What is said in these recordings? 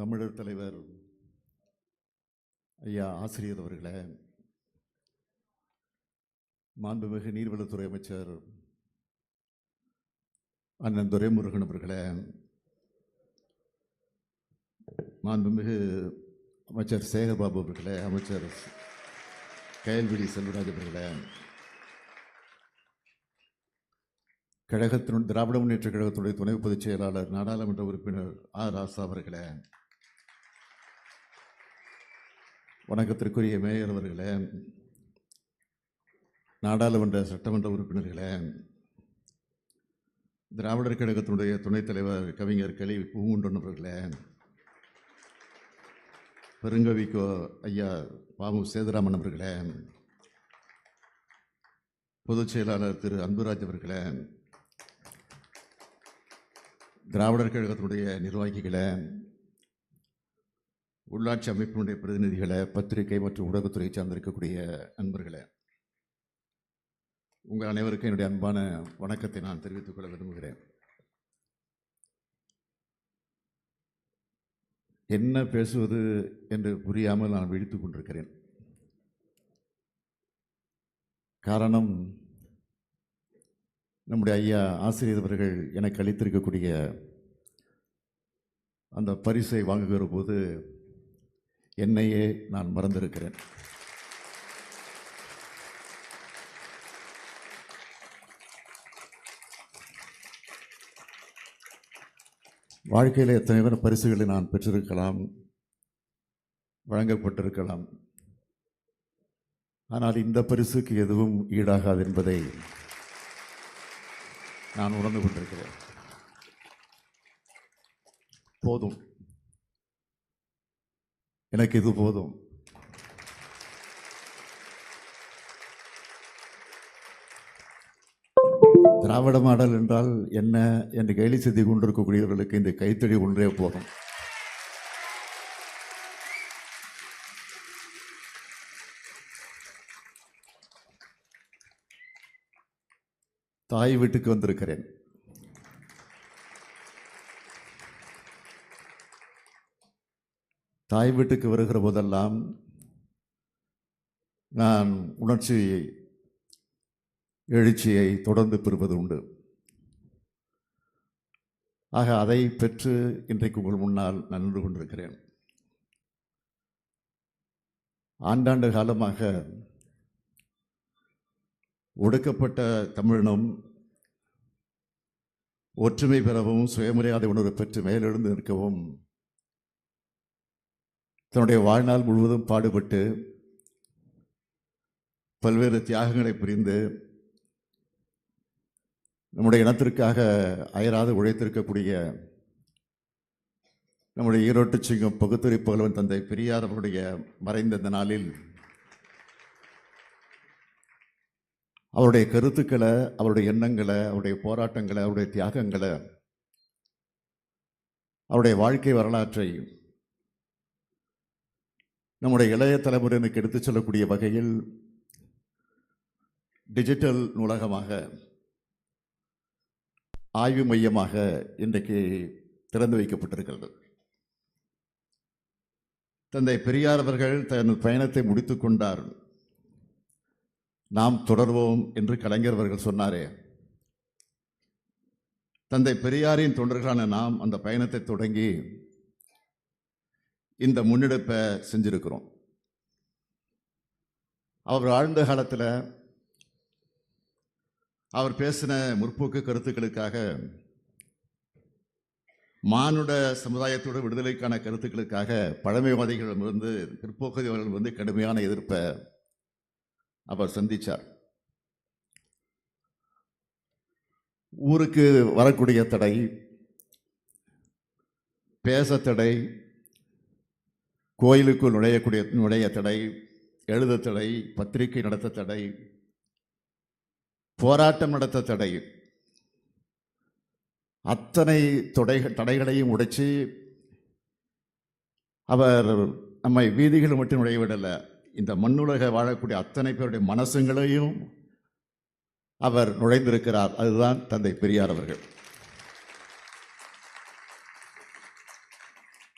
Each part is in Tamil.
தமிழர் தலைவர் ஐயா ஆசிரியர் அவர்களே மாண்புமிகு நீர்வளத்துறை அமைச்சர் அண்ணன் துரைமுருகன் அவர்களே மாண்புமிகு அமைச்சர் சேகர்பாபு அவர்களே அமைச்சர் கயல்விழி செல்வராஜ் அவர்களே கழகத்தினுடைய திராவிட முன்னேற்ற கழகத்துடைய துணை பொதுச் செயலாளர் நாடாளுமன்ற உறுப்பினர் ஆ ராசா அவர்களே வணக்கத்திற்குரிய மேயர் அவர்களே நாடாளுமன்ற சட்டமன்ற உறுப்பினர்களே திராவிடர் கழகத்தினுடைய துணைத் தலைவர் கவிஞர் கலி பூங்குண்டன் அவர்களே பெருங்கவிக்கோ ஐயா பாமு சேதுராமன் அவர்களே பொதுச் செயலாளர் திரு. அன்புராஜ் அவர்களே திராவிடர் கழகத்தினுடைய நிர்வாகிகளே உள்ளாட்சி அமைப்பினுடைய பிரதிநிதிகளை பத்திரிகை மற்றும் ஊடகத்துறை சார்ந்திருக்கக்கூடிய நண்பர்களே உங்கள் அனைவருக்கும் என்னுடைய அன்பான வணக்கத்தை நான் தெரிவித்துக் கொள்ள விரும்புகிறேன். என்ன பேசுவது என்று புரியாமல் நான் விழித்துக் கொண்டிருக்கிறேன். காரணம் நம்முடைய ஐயா ஆசிரியர் அவர்கள் எனக்கு அளித்திருக்கக்கூடிய அந்த பரிசை வாங்குகிற போது என்னையே நான் மறந்திருக்கிறேன். வாழ்க்கையில் எத்தனையோ பரிசுகளை நான் பெற்றிருக்கலாம் வழங்கப்பட்டிருக்கலாம். ஆனால் இந்த பரிசுக்கு எதுவும் ஈடாகாது என்பதை நான் உணர்ந்து கொண்டிருக்கிறேன். போதும். எனக்கு இது போதும். திராவிட மாடல் என்றால் என்ன என்று கேலி செய்து கொண்டிருக்கக்கூடியவர்களுக்கு இந்த கைத்தடி ஒன்றே போதும். தாய் வீட்டுக்கு வந்திருக்கிறேன். தாய் வீட்டுக்கு வருகிற போதெல்லாம் நான் உணர்ச்சி எழுச்சியை தொடர்ந்து பெறுவது உண்டு. ஆக அதை பெற்று இன்றைக்கு உங்கள் முன்னால் நான் நின்று கொண்டிருக்கிறேன். ஆண்டாண்டு காலமாக ஒடுக்கப்பட்ட தமிழினம் ஒற்றுமை பெறவும் சுயமரியாதை உணர்வு பெற்று மேலெழுந்து நிற்கவும் தன்னுடைய வாழ்நாள் முழுவதும் பாடுபட்டு பல்வேறு தியாகங்களை புரிந்து நம்முடைய இனத்திற்காக அயராது உழைத்திருக்கக்கூடிய நம்முடைய ஈரோட்டு சிங்கம் பகுத்துறை புகழ்வன் தந்தை பெரியார் அவருடைய மறைந்த இந்த நாளில் அவருடைய கருத்துக்களை அவருடைய எண்ணங்களை அவருடைய போராட்டங்களை அவருடைய தியாகங்களை அவருடைய வாழ்க்கை வரலாற்றை நம்முடைய இளைய தலைமுறையினருக்கு எடுத்துச் சொல்லக்கூடிய வகையில் டிஜிட்டல் நூலகமாக ஆய்வு மையமாக இன்றைக்கு திறந்து வைக்கப்பட்டிருக்கிறது. தந்தை பெரியார் அவர்கள் தன் பயணத்தை முடித்து கொண்டார். நாம் தொடர்வோம் என்று கலைஞர் அவர்கள் சொன்னாரே. தந்தை பெரியாரின் தொண்டர்களான நாம் அந்த பயணத்தை தொடங்கி இந்த முன்னெடுப்பை செஞ்சுருக்கிறோம். அவர் ஆழ்ந்த காலத்தில் அவர் பேசின முற்போக்கு கருத்துக்களுக்காக மானுட சமுதாயத்தோட விடுதலைக்கான கருத்துக்களுக்காக பழமைவாதிகளிடமிருந்து பிற்போக்குவாதிகளிடமிருந்து வந்து கடுமையான எதிர்ப்பை அவர் சந்திச்சார். ஊருக்கு வரக்கூடிய தடை பேச தடை கோயிலுக்குள் நுழையக்கூடிய நுழைய தடை எழுத தடை பத்திரிகை நடத்த தடை போராட்டம் நடத்த தடை. அத்தனை தொடை தடைகளையும் உடைச்சு அவர் நம்மை வீதிகள் மட்டும் நுழையவிடலை இந்த மண்ணுலக வாழக்கூடிய அத்தனை பேருடைய மனசுங்களையும் அவர் நுழைந்திருக்கிறார். அதுதான் தந்தை பெரியார் அவர்கள்.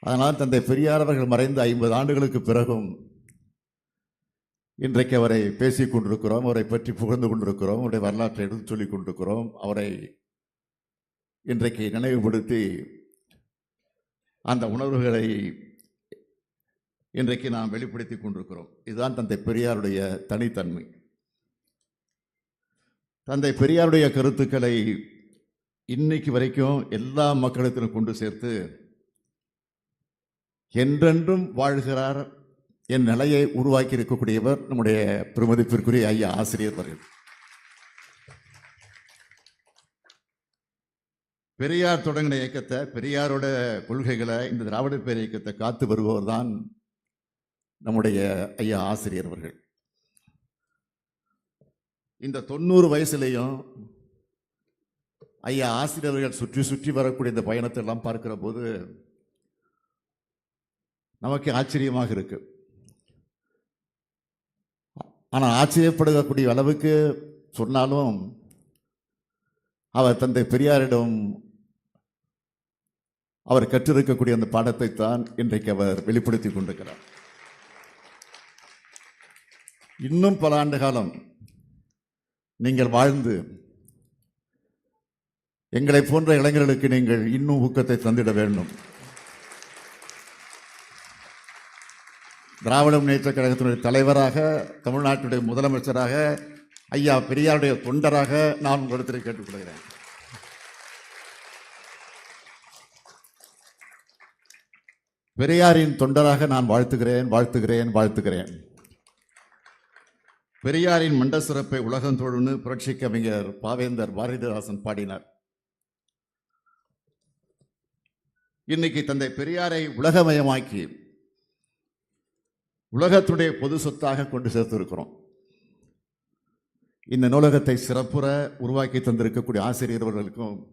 அதனால் தந்தை பெரியார் அவர்கள் மறைந்த ஐம்பது ஆண்டுகளுக்கு பிறகும் இன்றைக்கு அவரை பேசிக் கொண்டிருக்கிறோம் அவரை பற்றி புகழ்ந்து கொண்டிருக்கிறோம் அவருடைய வரலாற்றை எடுத்து சொல்லிக் கொண்டிருக்கிறோம். அவரை இன்றைக்கு நினைவுபடுத்தி அந்த உணர்வுகளை இன்றைக்கு நாம் வெளிப்படுத்தி கொண்டிருக்கிறோம். இதுதான் தந்தை பெரியாருடைய தனித்தன்மை. தந்தை பெரியாருடைய கருத்துக்களை இன்னைக்கு வரைக்கும் எல்லா மக்களிடத்திலும் கொண்டு சேர்த்து என்றென்றும் வாழ்கிறார். என் நிலையை உருவாக்கி இருக்கக்கூடியவர் நம்முடைய பெருமதிப்பிற்குரிய ஐயா ஆசிரியர் அவர்கள். பெரியார் தொடங்கின இயக்கத்தை பெரியாரோட கொள்கைகளை இந்த திராவிட பேர் இயக்கத்தை காத்து வருபவர் தான் நம்முடைய ஐயா ஆசிரியர் அவர்கள். இந்த தொண்ணூறு வயசுலேயும் ஐயா ஆசிரியர்கள் சுற்றி சுற்றி வரக்கூடிய இந்த பயணத்தை எல்லாம் பார்க்கிற போது நமக்கு ஆச்சரியமாக இருக்கு. ஆனால் ஆச்சரியப்படக்கூடிய அளவுக்கு சொன்னாலும் அவர் தந்தை பெரியாரிடம் அவர் கற்றிருக்கக்கூடிய அந்த பாடத்தை தான் இன்றைக்கு அவர் வெளிப்படுத்தி கொண்டிருக்கிறார். இன்னும் பல ஆண்டு காலம் நீங்கள் வாழ்ந்து எங்களை போன்ற இளைஞர்களுக்கு நீங்கள் இன்னும் ஊக்கத்தை தந்திட வேண்டும். திராவிட முன்னேற்ற கழகத்தினுடைய தலைவராக தமிழ்நாட்டினுடைய முதலமைச்சராக ஐயா பெரியாருடைய தொண்டராக நான் உங்களிடத்தில் கேட்டுக்கொள்கிறேன். பெரியாரின் தொண்டராக நான் வாழ்த்துகிறேன் வாழ்த்துகிறேன் வாழ்த்துகிறேன். பெரியாரின் மண்ட சிறப்பை உலகம் தொழுன்னு புரட்சி கவிஞர் பாவேந்தர் பாரதிதாசன் பாடினார். இன்னைக்கு தந்தை பெரியாரை உலகமயமாக்கி உலகத்துடைய பொது சொத்தாக கொண்டு சேர்த்திருக்கிறோம். இந்த நூலகத்தை சிறப்புற உருவாக்கி தந்திருக்கக்கூடிய ஆசிரியர் அவர்களுக்கும்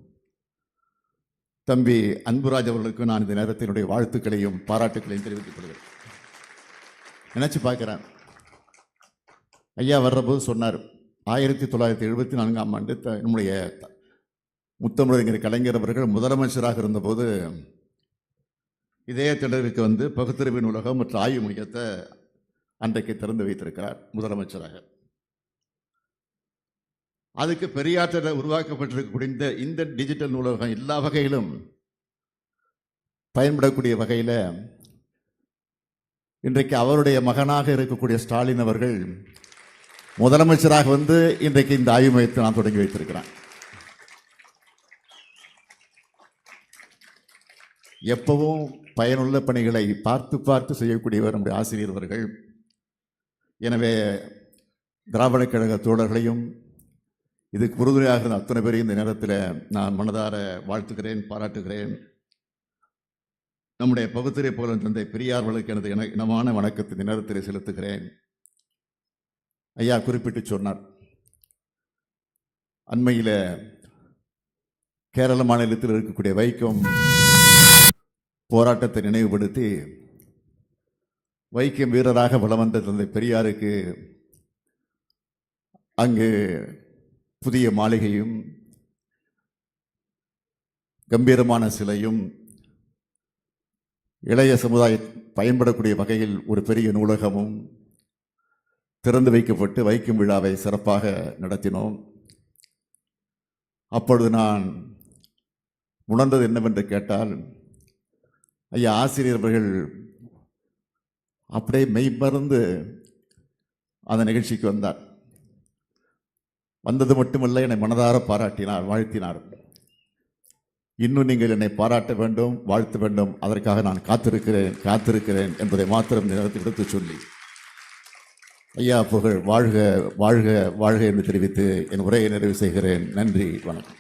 தம்பி அன்புராஜ் அவர்களுக்கும் நான் இந்த நேரத்தினுடைய வாழ்த்துக்களையும் பாராட்டுக்களையும் தெரிவித்துக் கொள்கிறேன். நினச்சி பார்க்குறேன். ஐயா வர்றபோது சொன்னார் ஆயிரத்தி தொள்ளாயிரத்தி எழுபத்தி நான்காம் ஆண்டு த- நம்முடைய முத்தமிழறிஞர் கலைஞர் அவர்கள் முதலமைச்சராக இருந்தபோது இதே திடலுக்கு வந்து பகுத்தறிவு நூலகம் மற்றும் ஆய்வு மையத்தை அன்றைக்கு திறந்து வைத்திருக்கிறார் முதலமைச்சராக. அதுக்கு பெரியாற்றில் உருவாக்கப்பட்டிருக்கக்கூடிய இந்த இந்த டிஜிட்டல் நூலகம் எல்லா வகையிலும் பயன்படக்கூடிய வகையில் இன்றைக்கு அவருடைய மகனாக இருக்கக்கூடிய ஸ்டாலின் அவர்கள் முதலமைச்சராக வந்து இன்றைக்கு இந்த ஆய்வு மையத்தை நான் தொடங்கி வைத்திருக்கிறேன். எப்பவும் பயனுள்ள பணிகளை பார்த்து பார்த்து செய்யக்கூடியவர் நம்முடைய ஆசிரியர் அவர்கள். எனவே திராவிட கழக தோழர்களையும் இதுக்கு உறுதுணையாக இருந்த அத்தனை பேரையும் இந்த நேரத்தில் நான் மனதார வாழ்த்துகிறேன் பாராட்டுகிறேன். நம்முடைய பகுத்தறிவு புகழன் தந்தை பெரியார்களுக்கு எனது இன இனமான வணக்கத்தை இந்த நேரத்தில் செலுத்துகிறேன். ஐயா குறிப்பிட்டு சொன்னார். அண்மையில் கேரள மாநிலத்தில் இருக்கக்கூடிய வைக்கம் போராட்டத்தை நினைவுபடுத்தி வைக்கம் வீரராக வலம் வந்த தந்தை பெரியாருக்கு அங்கு புதிய மாளிகையும் கம்பீரமான சிலையும் இளைய சமுதாய பயன்படக்கூடிய வகையில் ஒரு பெரிய நூலகமும் திறந்து வைக்கப்பட்டு வைக்கும் விழாவை சிறப்பாக நடத்தினோம். அப்பொழுது நான் உணர்ந்தது என்னவென்று கேட்டால் ஐயா ஆசிரியர் அவர்கள் அப்படியே மெய்மறந்து அந்த நிகழ்ச்சிக்கு வந்தார். வந்தது மட்டுமல்ல என்னை மனதார பாராட்டினார் வாழ்த்தினார். இன்னும் நீங்கள் என்னை பாராட்ட வேண்டும் வாழ்த்த வேண்டும். அதற்காக நான் காத்திருக்கிறேன் காத்திருக்கிறேன் என்பதை மாத்திரம் இந்த நேரத்தில் சொல்லி ஐயா புகழ் வாழ்க வாழ்க வாழ்க என்று தெரிவித்து என் உரையை நிறைவு செய்கிறேன். நன்றி வணக்கம்.